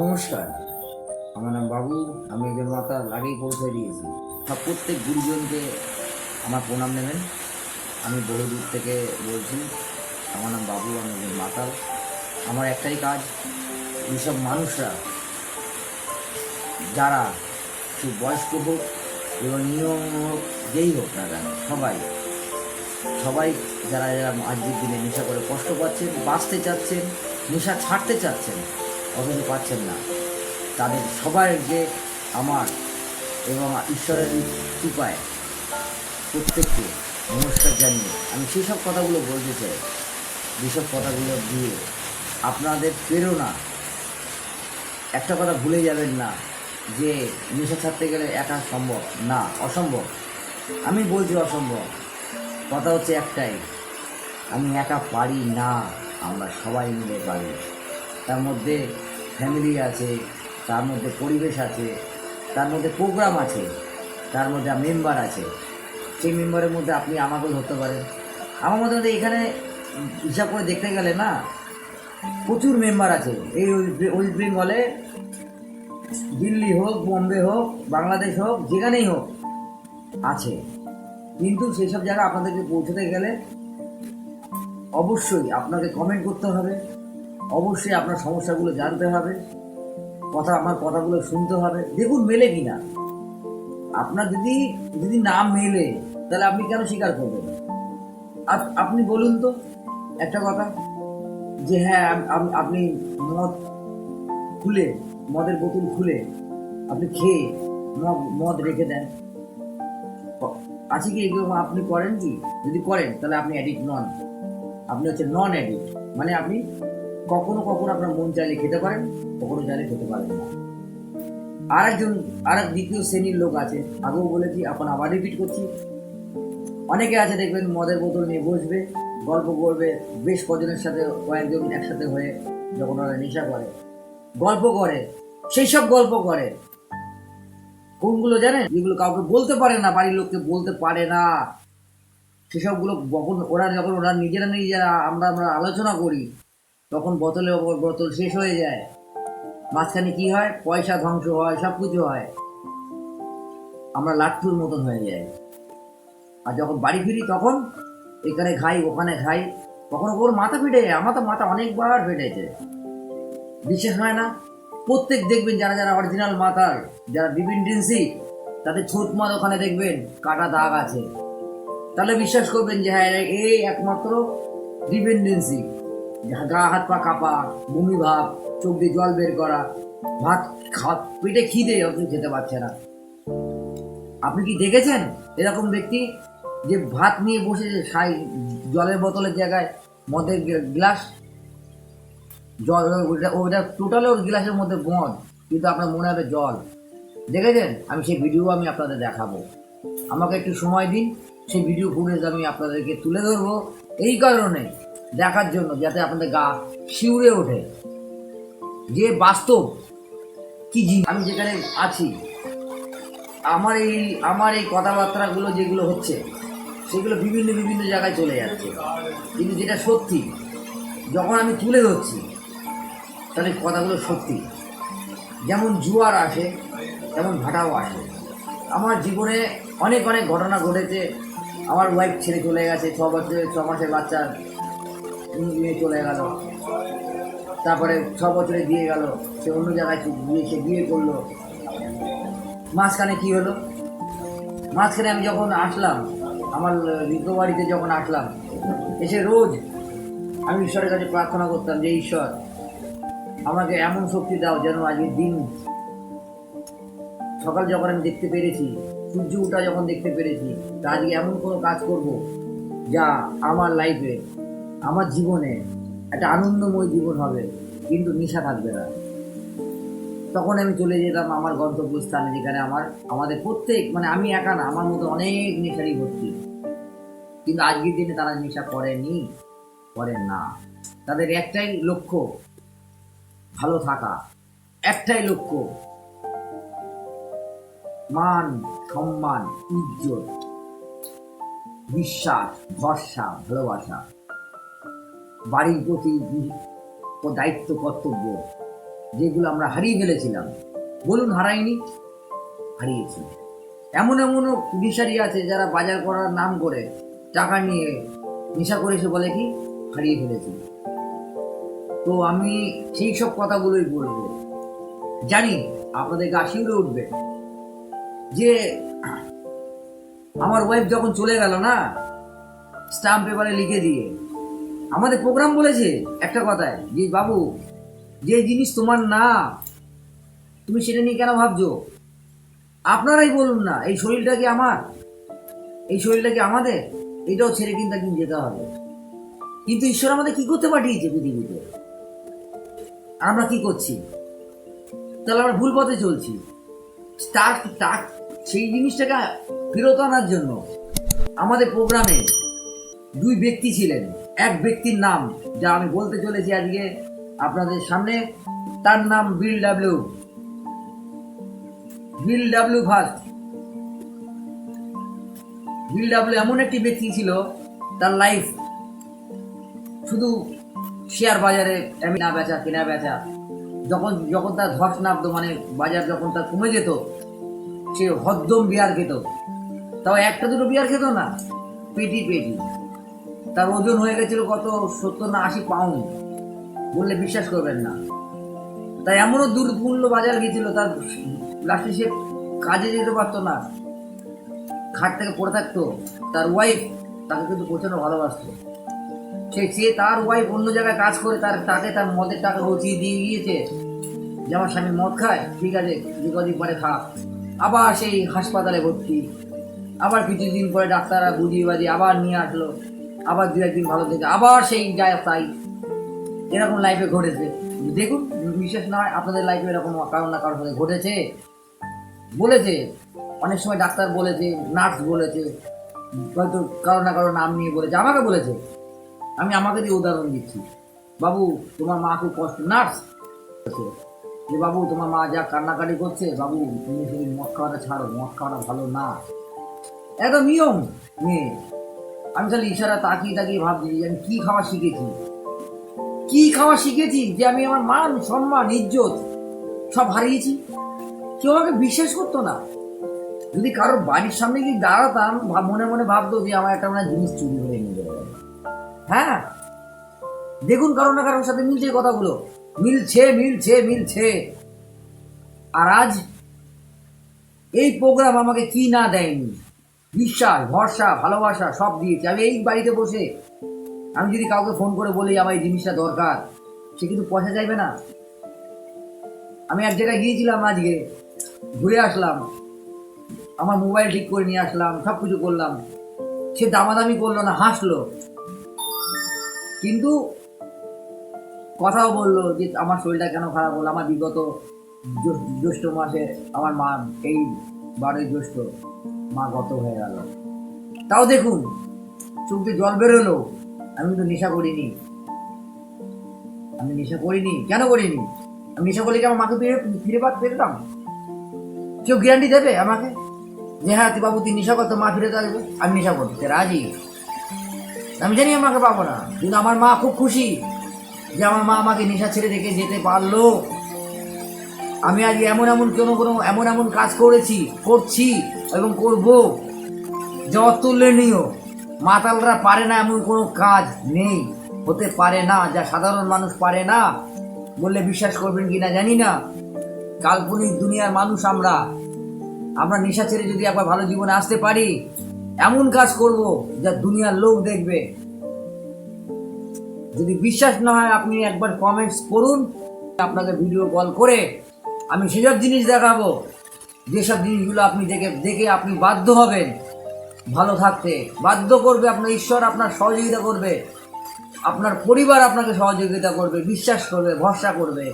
নমস্কার, আমার নাম বাবু, আমি একজন মাতা আগেই পৌঁছে দিয়েছি। সব প্রত্যেক গুরুজনকে আমার প্রণাম নেবেন। আমি বহু দূর থেকে বলছি, আমার নাম বাবু, আমি একজন মাতাল। আমার একটাই কাজ, এইসব মানুষরা, যারা সে বয়স্ক হোক, এবং নিয়ম হোক, যেই হোক না কেন, সবাই সবাই যারা যারা আজকের দিনে নেশা করে কষ্ট পাচ্ছেন, বাঁচতে চাচ্ছেন, নেশা ছাড়তে চাচ্ছেন অথচ পাচ্ছেন না। তাদের সবার যে আমার এবং ঈশ্বরের কৃপায় প্রত্যেককে নমস্কার জানিয়ে আমি সেই সব কথাগুলো বলতে চাই। যেসব কথাগুলো দিয়ে আপনাদের প্রেরণা, একটা কথা ভুলে যাবেন না যে নেশা ছাড়তে গেলে একা সম্ভব না, অসম্ভব। আমি বলছি অসম্ভব। কথা হচ্ছে একটাই, আমি একা পারি না, আমরা সবাই মিলে পারি। তার মধ্যে ফ্যামিলি আছে, তার মধ্যে পরিবেশ আছে, তার মধ্যে প্রোগ্রাম আছে, তার মধ্যে মেম্বার আছে। সেই মেম্বারের মধ্যে আপনি আমাকেও ধরতে পারেন। আমার মধ্যে এখানে হিসাব করে দেখতে গেলে না, প্রচুর মেম্বার আছে। এই ওয়েস্ট বেঙ্গলে দিল্লি হোক, বোম্বে হোক, বাংলাদেশ হোক, যেখানেই হোক আছে। কিন্তু সেই সব জায়গায় আপনাদেরকে পৌঁছতে গেলে অবশ্যই আপনাকে কমেন্ট করতে হবে। অবশ্যই আপনার সমস্যাগুলো জানতে হবে। কথা, আমার কথাগুলো শুনতে হবে। দেখুন, মেলে কিনা। আপনার যদি যদি না মেলে, তাহলে আপনি কেন স্বীকার করবেন? আপ- আপনি বলুন তো একটা কথা, যে হ্যাঁ আপনি মদ খুলে, মদের বোতল খুলে আপনি খেয়ে মদ- রেখে দেন। ক- আছে কি এগুলো আপনি করেন কি? যদি করেন, তাহলে আপনি অ্যাডিক্ট নন। আপনি হচ্ছে নন অ্যাডিক্ট মানে আপনি কখনো কখনো আপনার মন চাইলে খেতে পারেন, কখনো চাইলে খেতে পারেন না। আর একজন আর এক দ্বিতীয় শ্রেণির লোক আছে, আগেও বলেছি, এখন আবার রিপিট করছি। অনেকে আছে, দেখবেন মদের বোতল নিয়ে বসবে, গল্প করবে, বেশ কজনের সাথে কয়েকজন একসাথে হয়ে যখন ওরা নেশা করে, গল্প করে, সেই সব গল্প করে। কোনগুলো জানেন? যেগুলো কাউকে বলতে পারে না, বাড়ির লোককে বলতে পারে না। সেসবগুলো যখন ওরা যখন, ওরা নিজেরা নিজেরা আমরা আমরা আলোচনা করি। তখন বোতলের ওপর বোতল শেষ হয়ে যায়। মাঝখানে কি হয়? পয়সা ধ্বংস হয় সব কিছু হয়। আমরা লাট্টুর মতন হয়ে যাই। আর যখন বাড়ি ফিরি তখন এখানে খাই, ওখানে খাই, তখন ওর মাথা ফেটে যায়। আমার তো মাথা অনেকবার ফেটেছে। বিশেষ হয় না। প্রত্যেক দেখবেন যারা যারা অরিজিনাল মাথার, যারা ডিপেন্ডেন্সি তাদের ছোট মাথ ওখানে দেখবেন, কাটা দাগ আছে। তাহলে বিশ্বাস করবেন যে হ্যাঁ এই একমাত্র ডিপেন্ডেন্সি গা হাত পা কাঁপা, বমি ভাব, চোখ দিয়ে জল বের করা, ভাত খা, পেটে খিদে অথচ খেতে পারছে না। আপনি কি দেখেছেন এরকম ব্যক্তি যে ভাত নিয়ে বসেছে সাই জলের বোতলের জায়গায়, মদের গ্লাস? জল, ওটা টোটাল ওর গ্লাসের মধ্যে মদ কিন্তু আপনার মনে হবে জল। দেখেছেন? আমি সেই ভিডিও আমি আপনাদের দেখাবো। আমাকে একটু সময় দিন, সেই ভিডিও ফুটেজ আমি আপনাদেরকে তুলে ধরবো। এই কারণে দেখার জন্য যাতে আপনাদের গা শিউরে ওঠে। যে বাস্তব কি জিনিস? আমি যেখানে আছি, আমার এই আমার এই কথাবার্তাগুলো যেগুলো হচ্ছে, সেগুলো বিভিন্ন বিভিন্ন জায়গায় চলে যাচ্ছে। কিন্তু যেটা সত্যি, যখন আমি তুলে ধরছি, তাহলে কথাগুলো সত্যি। যেমন জুয়ার আসে, তেমন ভাটাও আসে। আমার জীবনে অনেক অনেক ঘটনা ঘটেছে। আমার ওয়াইফ ছেড়ে চলে গেছে, ছ বছরের, ছ মাসের বাচ্চা নিয়ে চলে গেল। তারপরে ছ বছরে দিয়ে গেল, সে অন্য জায়গায় বিয়ে সে বিয়ে করল। মাঝখানে কি হলো? মাঝখানে আমি যখন আসলাম, আমার রিকভারিতে যখন আসলাম, এসে রোজ আমি ঈশ্বরের কাছে প্রার্থনা করতাম যে, ঈশ্বর, আমাকে এমন শক্তি দাও যেন আজকে দিন সকাল যখন আমি দেখতে পেরেছি, সূর্য ওঠা যখন দেখতে পেরেছি, তা আজকে এমন কোনো কাজ করব যা আমার লাইফে আমার জীবনে একটা আনন্দময় জীবন হবে, কিন্তু নেশা থাকবে না। তখন আমি চলে যেতাম আমার গন্তব্যস্থানে, যেখানে আমার, আমাদের প্রত্যেক মানে আমি একা না, আমার মতো অনেক নেশারই ভর্তি। কিন্তু আজকের দিনে তারা নেশা করেনি, করেন না। তাদের একটাই লক্ষ্য, ভালো থাকা। একটাই লক্ষ্য, মান, সম্মান, ইজ্জত, বিশ্বাস, ভরসা, ভালোবাসা। বাড়ির প্রতি দায়িত্ব কর্তব্য, যেগুলো আমরা হারিয়ে ফেলেছিলাম। বলুন হারাইনি হারিয়েছি। এমন এমনও পুলিশারি আছে যারা বাজার করার নাম করে টাকা নিয়ে নেশা করে এসে বলে কি, হারিয়ে ফেলেছি। তো আমি সেই সব কথাগুলোই বলব। জানি আপনাদের গা শিউরে উঠবে যে আমার ওয়াইফ যখন চলে গেল না স্টাম্প পেপারে লিখে দিয়ে আমাদের প্রোগ্রাম বলেছে একটা কথায়, যে বাবু, যে জিনিস তোমার না, তুমি সেটা নিয়ে কেন ভাবছ? আপনারাই বলুন না, এই শরীরটা কি আমার? এই শরীরটা কি আমাদের? এটাও ছেড়ে কিন্তু একদিন যেতে হবে। কিন্তু ঈশ্বর আমাদের কি করতে পাঠিয়েছে পৃথিবীতে? আমরা কি করছি? তাহলে আমরা ভুল পথে চলছি। তার তার, সেই জিনিসটাকে ফেরত আনার জন্য আমাদের প্রোগ্রামে দুই ব্যক্তি ছিলেন। এক ব্যক্তির নাম, যা আমি বলতে চলেছি আজকে আপনাদের সামনে, তার নাম Bill W. Bill W first. Bill W এমন একটি ব্যক্তি ছিল, তার লাইফ শুধু শেয়ার বাজারে কেনা বেচা কেনা বেচা। যখন যখন তার ধস নামতো মানে বাজার যখন তার কমে যেত, সে হদ্দম বিয়ার খেত। তাও একটা দুটো বিয়ার খেত না পেটি পেটি তার ওজন হয়ে গেছিল কত? সত্তর না আশি পাউন্ড বললে বিশ্বাস করবেন না। তাই এমনও দুর্মূল্য বাজার গেছিল তার লাস্টে সে কাজে যেতে পারতো না। খাট থেকে পড়ে থাকতো। তার ওয়াইফ তাকে কিন্তু প্রচণ্ড ভালোবাসতো। সে সে তার ওয়াইফ অন্য জায়গায় কাজ করে, তার তাকে তার মদের টাকা রচিয়ে দিয়ে গিয়েছে। যে আমার স্বামী মদ খায়, ঠিক আছে যে কদিন পরে খা। আবার সেই হাসপাতালে ভর্তি। আবার কিছুদিন পরে ডাক্তাররা বুঝিয়ে বাজিয়ে আবার নিয়ে আসলো। আবার দু একদিন ভালো থেকে আবার সেই যায় তাই। এরকম লাইফে ঘটেছে। দেখুন বিশেষ নয় আপনাদের লাইফে এরকম কারণ না সাথে ঘটেছে। বলেছে, অনেক সময় ডাক্তার বলেছে নার্স বলেছে, হয়তো কারও না কারও নাম নিয়ে বলেছে, আমাকে বলেছে। আমি আমাকে দিয়ে উদাহরণ দিচ্ছি। বাবু, তোমার মা খুব কষ্ট নার্স যে, বাবু, তোমার মা যা কান্নাকাটি করছে, বাবু, তুমি শুধু মদ খাওয়াটা ছাড়ো, মদ খাওয়াটা ভালো না। এত নিয়ম মেয়ে আমি খালি ইশারা তাকিয়ে তাকিয়ে ভাবছি যে আমি কি খাওয়া শিখেছি? কি খাওয়া শিখেছি যে আমি আমার মান, সম্মান, ইজ্জত সব হারিয়েছি? কেউ আমাকে বিশ্বাস করতো না। যদি কারোর বাড়ির সামনে গিয়ে দাঁড়াতাম মনে মনে ভাবতো যে আমার একটা মানে জিনিস চুরি করে নিয়ে যাবে। হ্যাঁ? দেখুন কারও না কারোর সাথে মিলছে কথাগুলো। মিলছে মিলছে মিলছে। আর আজ এই প্রোগ্রাম আমাকে কি না দেয়নি? বিশ্বাস ভরসা, ভালোবাসা সব দিয়েছে। আমি এই বাড়িতে বসে, আমি যদি কাউকে ফোন করে বলি আমার এই জিনিসটা দরকার, সে কিন্তু পয়সা চাইবে না। আমি এক জায়গায় গিয়েছিলাম আজকে, ঘুরে আসলাম, আমার মোবাইল ঠিক করে নিয়ে আসলাম, সব কিছু করলাম। সে দামাদামি করল না, হাসলো। কিন্তু কথাও বলল যে আমার শরীরটা কেন খারাপ হলো, আমার বিগত জ্যৈষ্ঠ মাসে আমার মা, এই বারোই জ্যৈষ্ঠ মা গত হয়ে গেল। তাও দেখুন চোখ দিয়ে জল বেরোলো। আমি তো নেশা করিনি। আমি নেশা করিনি। কেন করিনি? আমি নেশা করলে কি আমার মাকে ফিরে ফিরে পাত পেতাম? কেউ গ্যারান্টি দেবে আমাকে? যে হ্যাঁ তুই বাবু, তুই নেশা করতো মা ফিরে আসবে। আমি নেশা করতে রাজি? আমি জানি আমাকে পাবো না। কিন্তু আমার মা খুব খুশি যে আমার মা আমাকে নেশা ছেড়ে রেখে যেতে পারল। আমি আজকে এমন এমন কোনো কোনো এমন এমন কাজ করেছি, করছি। এবং করব। যা অতুলনীয় মাতালরা পারে না এমন কোনো কাজ নেই। হতে পারে না, যা সাধারণ মানুষ পারে না বললে বিশ্বাস করবেন কি না জানি না। কাল্পনিক দুনিয়ার মানুষ আমরা। আমরা নেশা ছেড়ে যদি একবার ভালো জীবনে আসতে পারি, এমন কাজ করব যা দুনিয়ার লোক দেখবে। যদি বিশ্বাস না হয়, আপনি একবার কমেন্টস করুন, আপনাকে ভিডিও কল করে আমি সেসব জিনিস দেখাবো। যেসব জিনিসগুলো আপনি দেখে দেখে আপনি বাধ্য হবেন, ভালো থাকতে, বাধ্য করবে আপনার ঈশ্বর, আপনার সহযোগিতা করবে, আপনার পরিবার আপনাকে সহযোগিতা করবে, বিশ্বাস করবে, ভরসা করবে,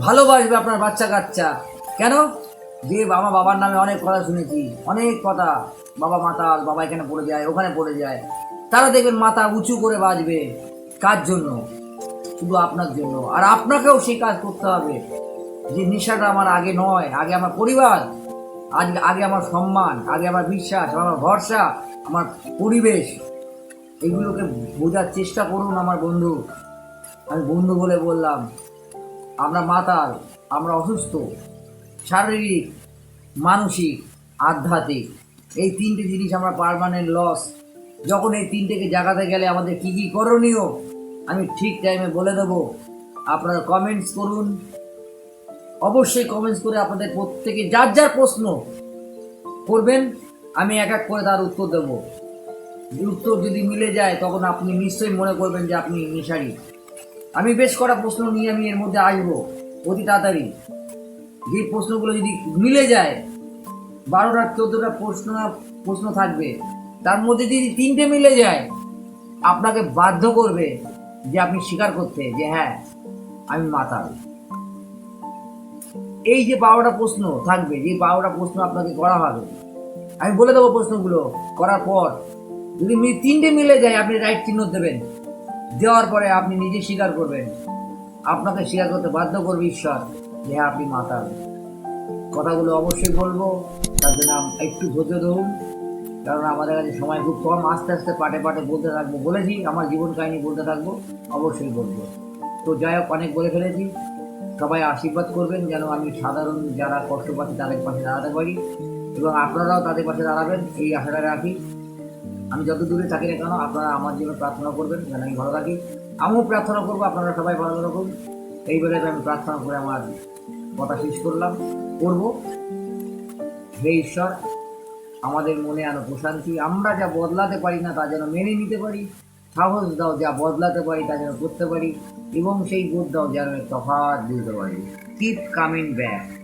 ভালোবাসবে আপনার বাচ্চা কাচ্চা। কেন? যে বাবা, বাবার নামে অনেক কথা শুনেছি, অনেক কথা। বাবা মাতাল, বাবা এখানে পড়ে যায়, ওখানে পড়ে যায়। তারা দেখবেন মাথা উঁচু করে বাজবে। কার জন্য? শুধু আপনার জন্য। আর আপনাকেও সেই কাজ করতে হবে। যে নেশাটা আমার আগে নয়, আগে আমার পরিবার, আজ আগে আমার সম্মান, আগে আমার বিশ্বাস আমার ভরসা, আমার পরিবেশ। এগুলোকে বোঝার চেষ্টা করুন আমার বন্ধু। আমি বন্ধু বলে বললাম, আমরা মাতাল, আমরা অসুস্থ, শারীরিক, মানসিক, আধ্যাত্মিক। এই তিনটে জিনিস আমরা পারমানেন্ট লস যখন এই তিনটেকে জাগাতে গেলে আমাদের কি কি করণীয়, আমি ঠিক টাইমে বলে দেবো। আপনারা কমেন্টস করুন। অবশ্যই কমেন্টস করে আপনাদের প্রত্যেকে যার যার প্রশ্ন করবেন, আমি এক এক করে তার উত্তর দেব। উত্তর যদি মিলে যায়, তখন আপনি নিশ্চয়ই মনে করবেন যে আপনি মিশারি আমি বেশ কটা প্রশ্ন নিয়ে আমি এর মধ্যে আসব অতি তাড়াতাড়ি। যে প্রশ্নগুলো যদি মিলে যায়, বারোটা, চোদ্দোটা প্রশ্ন প্রশ্ন থাকবে। তার মধ্যে যদি তিনটে মিলে যায়, আপনাকে বাধ্য করবে যে আপনি স্বীকার করতে যে হ্যাঁ আমি মাতাল। এই যে বারোটা প্রশ্ন থাকবে, যে বারোটা প্রশ্ন আপনাকে করা হবে, আমি বলে দেবো প্রশ্নগুলো করার পর, যদি তিনটে মিলে যায়, আপনি রাইট চিহ্ন দেবেন। দেওয়ার পরে আপনি নিজে স্বীকার করবেন। আপনাকে স্বীকার করতে বাধ্য করবে ঈশ্বর যে হ্যাঁ আপনি মাতাল কথাগুলো অবশ্যই বলব, তার জন্য একটু ধৈর্য ধরুন কারণ আমাদের কাছে সময় খুব কম। আস্তে আস্তে পাটে পাটে বলতে থাকব, বলেছি, আমার জীবন কাহিনী বলতে থাকব, অবশ্যই বলব। তো যাই হোক, অনেক বলে ফেলেছি। সবাই আশীর্বাদ করবেন যেন আমি সাধারণ যারা কষ্ট পাচ্ছি তাদের পাশে দাঁড়াতে পারি। এবং আপনারাও তাদের পাশে দাঁড়াবেন, এই আশাটা রাখি আমি যত দূরে থাকি না কেন, আপনারা আমার জন্য প্রার্থনা করবেন যেন আমি ভালো থাকি। আমিও প্রার্থনা করব, আপনারা সবাই ভালো রাখুন এই বলে আমি প্রার্থনা করে আমার কথা শেষ করলাম, করব। হে ঈশ্বর, আমাদের মনে আনো প্রশান্তি, আমরা যা বদলাতে পারি না তা যেন মেনে নিতে পারি। সাহস দাও যা বদলাতে পারি, তা যেন করতে পারি, এবং সেই বোধ দাও যেন তফাৎ বুঝতে পারি। Keep coming back